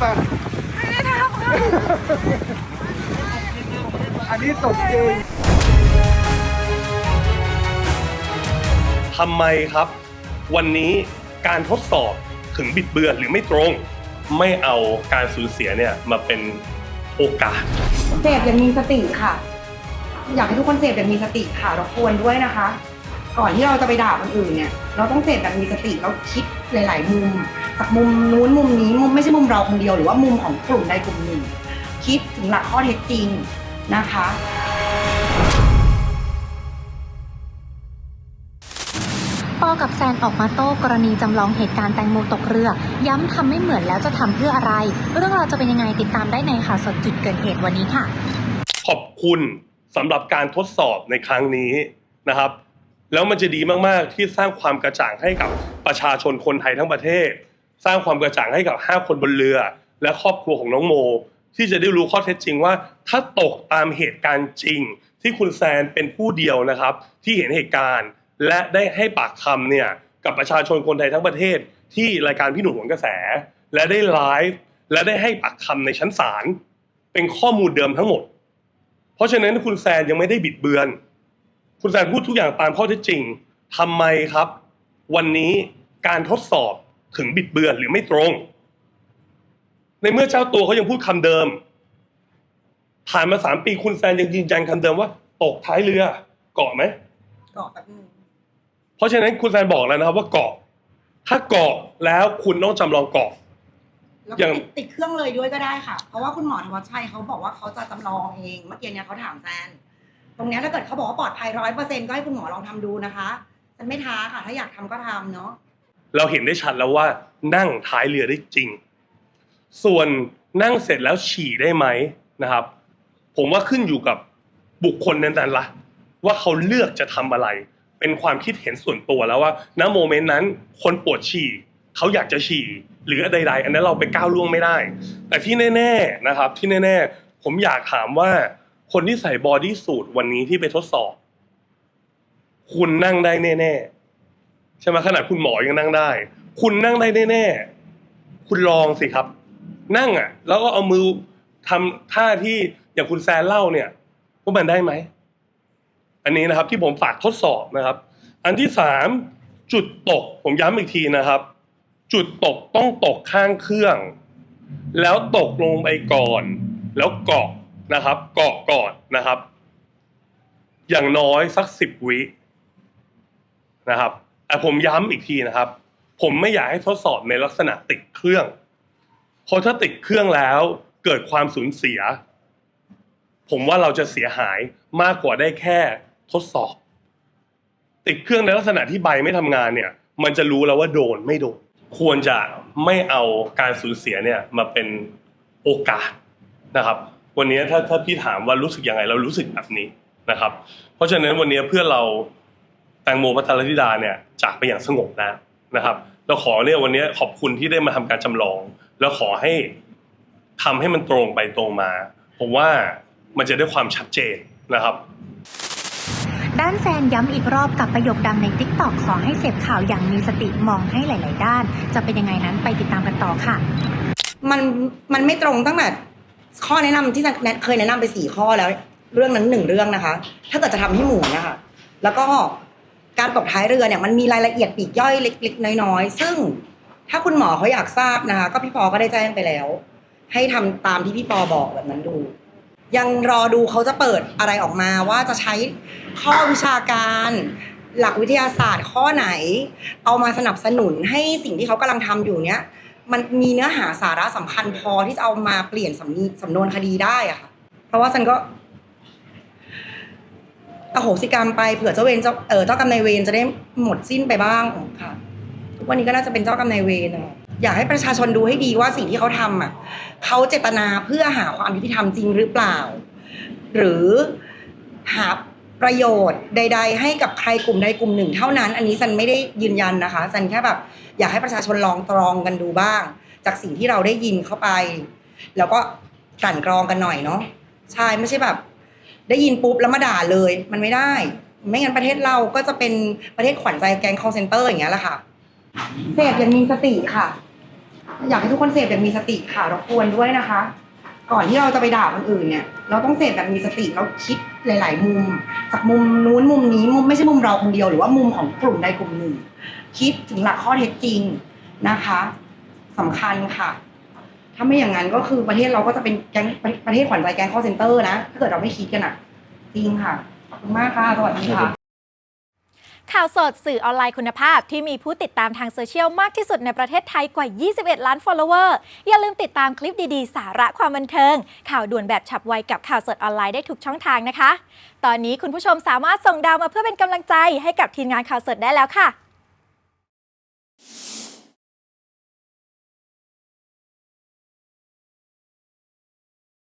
ใครนับอะอันนี้ตกจริงทำไมครับ วันนี้การทดสอบถึงบิดเบือนหรือไม่ตรง ไม่เอาการสูญเสียเนี่ยมาเป็นโอกาส เสพอย่างมีสติค่ะ อยากให้ทุกคนเสพอย่างมีสติค่ะรบกวนด้วยนะคะ ก่อนที่เราจะไปด่าคนอื่นเนี่ย เราต้องเสพแบบมีสติแล้วคิดหลาย ๆ มุม จากมุมนู้นมุมนี้มุมไม่ใช่มุมเราคนเดียวหรือว่ามุมของกลุ่มใดกลุ่มหนึ่ง คิดถึงหลักข้อเท็จจริงนะคะปอกับแซนออกมาโต้กรณีจำลองเหตุการณ์แตงโมตกเรือ ย้ำทำไม่เหมือนแล้วจะทำเพื่ออะไร เรื่องราวจะเป็นยังไงติดตามได้ในข่าวสดจุดเกิดเหตุวันนี้ค่ะ ขอบคุณสำหรับการทดสอบในครั้งนี้นะครับ แล้วมันจะดีมากๆที่สร้างความกระจ่างให้กับประชาชนคนไทยทั้งประเทศ สร้างความกระจ่างให้กับ 5 คนบนเรือ และครอบครัวของน้องโม ที่จะได้รู้ข้อเท็จจริงว่า ถ้าตกตามเหตุการณ์จริง ที่คุณแซนเป็นผู้เดียวนะครับ ที่เห็นเหตุการณ์ และได้ให้ปากคำเนี่ยกับประชาชนคนไทยทั้งประเทศ ที่รายการพี่หนุ่มหวนกระแส และได้ไลฟ์และได้ให้ปากคำในชั้นศาลเป็นข้อมูลเดิมทั้งหมด เพราะฉะนั้นคุณแซนยังไม่ได้บิดเบือน คุณแซนพูดทุกอย่างตามข้อเท็จจริงทำไมครับ วันนี้การทดสอบถึงบิดเบือนหรือไม่ตรง ในเมื่อเจ้าตัวเขายังพูดคำเดิม ผ่านมาสามปีคุณแซนยังยืนยันคำเดิมว่า ตกท้ายเรือเกาะไหมเกาะแบบนึงเพราะฉะนั้นคุณแซนบอกแล้วนะครับ ว่าเกาะ ถ้าเกาะแล้วคุณต้องจำลองเกาะ แล้วยัก็งติดติดเครื่องเลยด้วยก็ได้ค่ะ เพราะว่าคุณหมอธวัชชัยเขาบอกว่าเขาจะจำลองเอง เมื่อกี้เนี่ยเขาถามแซน ตรงนี้ถ้าเกิดเขาบอกว่าปลอดภัยร้อยเปอร์เซ็นก็ให้คุณหมอลองทำดูนะคะฉันไม่ท้าค่ะ ถ้าอยากทำก็ทำเนาะเราเห็นได้ชัดแล้วว่านั่งท้ายเรือได้จริง ส่วนนั่งเสร็จแล้วฉี่ได้ไหมนะครับ ผมว่าขึ้นอยู่กับบุคคลนั้นๆละว่าเขาเลือกจะทำอะไร เป็นความคิดเห็นส่วนตัวแล้วว่าณโมเมนต์นั้นคนปวดฉี่เขาอยากจะฉี่หรือใดๆอันนั้นเราไปก้าวล่วงไม่ได้ แต่ที่แน่ ๆนะครับ ที่แน่ ๆ ผมอยากถามว่า คนที่ใส่บอดี้สูทวันนี้ที่ไปทดสอบ คุณนั่งได้แน่ๆใช่ไหมขนาดคุณหมอยังนั่งได้ คุณนั่งได้แน่ๆคุณลองสิครับ นั่งอะ แล้วก็เอามือทำท่าที่อย่างคุณแซนเล่าเนี่ยว่ามันได้ไหมอันนี้นะครับที่ผมฝากทดสอบนะครับ อันที่สามจุดตก ผมย้ำอีกทีนะครับ จุดตกต้องตกข้างเครื่อง แล้วตกลงไปก่อน แล้วเกาะ นะครับกาะก่อนนะครับ อย่างน้อยสักสิบวินะครับแต่ผมย้ำอีกทีนะครับ ผมไม่อยากให้ทดสอบในลักษณะติดเครื่องเพราะถ้าติดเครื่องแล้วเกิดความสูญเสีย ผมว่าเราจะเสียหายมากกว่าได้แค่ทดสอบ ติดเครื่องในลักษณะที่ใบไม่ทำงานเนี่ย มันจะรู้แล้วว่าโดนไม่โดน ควรจะไม่เอาการสูญเสียเนี่ยมาเป็นโอกาสนะครับ วันนี้ถ้าถ้าพี่ถามว่ารู้สึกยังไงเรารู้สึกแบบนี้นะครับ เพราะฉะนั้นวันนี้เพื่อนเราแตงโมพัทรธิดาเนี่ยจากไปอย่างสงบแล้วนะครับเราขอเนี่ยวันนี้ขอบคุณที่ได้มาทำการจำลอง แล้วขอให้ทำให้มันตรงไปตรงมาผมว่ามันจะได้ความชัดเจนนะครับด้านแซนย้ำอีกรอบกับประโยคดังใน t ิ k t o k ขอให้เสพข่าวอย่างมีสติมองให้หลาย ๆ ด้าน จะเป็นยังไงนั้นไปติดตามกันต่อค่ะ มันมันไม่ตรงตั้งแต่ ข้อแนะนำที่แนเคยแนะนำไปสี่ข้อแล้ว เรื่องนั้นหนึ่งเรื่องนะคะ ถ้าเกิดจะทำให้หมุนนะคะ แล้วก็การตกท้ายเรือเนี่ยมันมีรายละเอียดปีกย่อยเล็กๆน้อยๆซึ่งถ้าคุณหมอเขาอยากทราบนะคะ ก็พี่ปอก็ได้แจ้งไปแล้ว ให้ทำตามที่พี่ปอบอกแบบนั้นดู ยังรอดูเขาจะเปิดอะไรออกมาว่าจะใช้ข้อวิชาการหลักวิทยาศาสตร์ข้อไหน เอามาสนับสนุนให้สิ่งที่เขากำลังทำอยู่เนี้ย มันมีเนื้อหาสาระสำคัญพอที่จะเอามาเปลี่ยนสำนีสำนวนคดีได้อะค่ะ เพราะว่าฉันก็อโหสิกรรมไปเผื่อเจ้าเวรเจ้าเออเจ้ากรรมนายเวรจะได้หมดสิ้นไปบ้างค่ะทุกวันนี้ก็น่าจะเป็นเจ้ากรรมนายเวรอะอยากให้ประชาชนดูให้ดีว่าสิ่งที่เขาทำอะเขาเจตนาเพื่อหาความยุติธรรมจริงหรือเปล่า หรือหา ประโยชน์ใด ๆ ให้กับใครกลุ่มใดกลุ่มหนึ่ง เท่านั้น อันนี้ซันไม่ได้ยืนยันนะคะซันแค่แบบอยากให้ประชาชนลองตรองกันดูบ้าง จากสิ่งที่เราได้ยินเข้าไป แล้วก็กลั่นกรองกันหน่อยเนาะใช่ไม่ใช่แบบ ได้ยินปุ๊บแล้วมาด่าเลย มันไม่ได้ ไม่งั้นประเทศเราก็จะเป็นประเทศขวัญใจแก๊ง call center อย่างเงี้ยแหละค่ะเสพอย่างมีสติค่ะ อยากให้ทุกคนเสพแบบมีสติค่ะรบกวนด้วยนะคะ ก่อนที่เราจะไปด่าคนอื่นเนี่ย เราต้องเสพแบบมีสติแล้วคิดหลาย ๆ มุม จากมุมนู้นมุมนี้มุมไม่ใช่มุมเราคนเดียวหรือว่ามุมของกลุ่มใดกลุ่มหนึ่ง คิดถึงหลักข้อเท็จจริงนะคะสำคัญค่ะ ถ้าไม่อย่างนั้นก็คือประเทศเราก็จะเป็นแก๊งประเทศขวัญใจแก๊งคอเซ็นเตอร์นะ ถ้าเกิดเราไม่คิดกันอะ จริงค่ะ ขอบคุณมากค่ะ สวัสดีค่ะ ข่าวสดสื่อออนไลน์คุณภาพที่มีผู้ติดตามทางโซเชียลมากที่สุดในประเทศไทยกว่า 21 ล้าน follower อย่าลืมติดตามคลิปดีๆ สาระความบันเทิง ข่าวด่วนแบบฉับไวกับข่าวสดออนไลน์ได้ทุกช่องทางนะคะ ตอนนี้คุณผู้ชมสามารถส่งดาวมาเพื่อเป็นกำลังใจให้กับทีมงานข่าวสดได้แล้วค่ะ